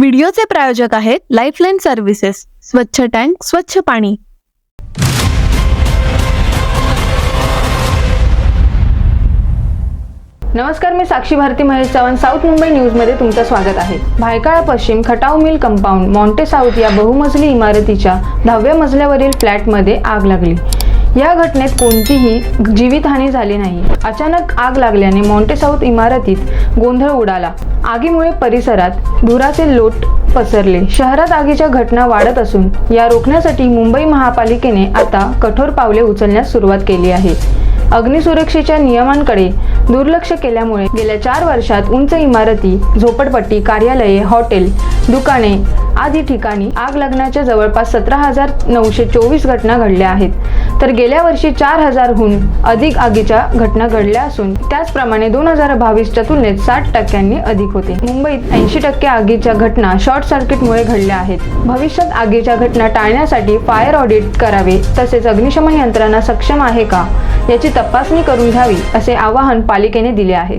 व्हिडिओचे प्रायोजक आहेत lifeline services स्वच्छ टँक स्वच्छ पाणी. नमस्कार मी साक्षी भारती महेश चव्हाण. साऊथ मुंबई न्यूजमध्ये तुमचं स्वागत आहे. भायकाळा पश्चिम Khatau mill compound Monte south या बहुमजली इमारतीच्या दहाव्या मजल्यावरील फ्लॅटमध्ये आग लागली. या घटनेत कोणतीही जीवितहानी झाली नाही. अचानक आग लागल्याने मॉन्टे साऊथ इमारतीत गोंधळ उडाला. आगीमुळे परिसरात धुराचे लोट पसरले. शहरात आगीच्या घटना वाढत असून या रोखण्यासाठी मुंबई महापालिकेने आता कठोर पावले उचलण्यास सुरुवात केली आहे. अग्निसुरक्षेच्या नियमांकडे दुर्लक्ष केल्यामुळे गेल्या चार वर्षात उंच इमारती झोपडपट्टी कार्यालये हॉटेल दुकाने आदी ठिकाणी आग लागण्याच्या जवळपास सतरा हजार नऊशे चोवीस घटना घडल्या आहेत. तर गेल्या वर्षी चार हजारहून अधिक आगीच्या घटना घडल्या असून त्याचप्रमाणे दोन हजार बावीसच्या तुलनेत साठ टक्क्यांनी अधिक होते. मुंबईत ऐंशी टक्के आगीच्या घटना शॉर्ट सर्किटमुळे घडल्या आहेत. भविष्यात आगीच्या घटना टाळण्यासाठी फायर ऑडिट करावे तसेच अग्निशमन यंत्रणा सक्षम आहे का याची तपासणी करून घ्यावी असे आवाहन पालिकेने दिले आहे.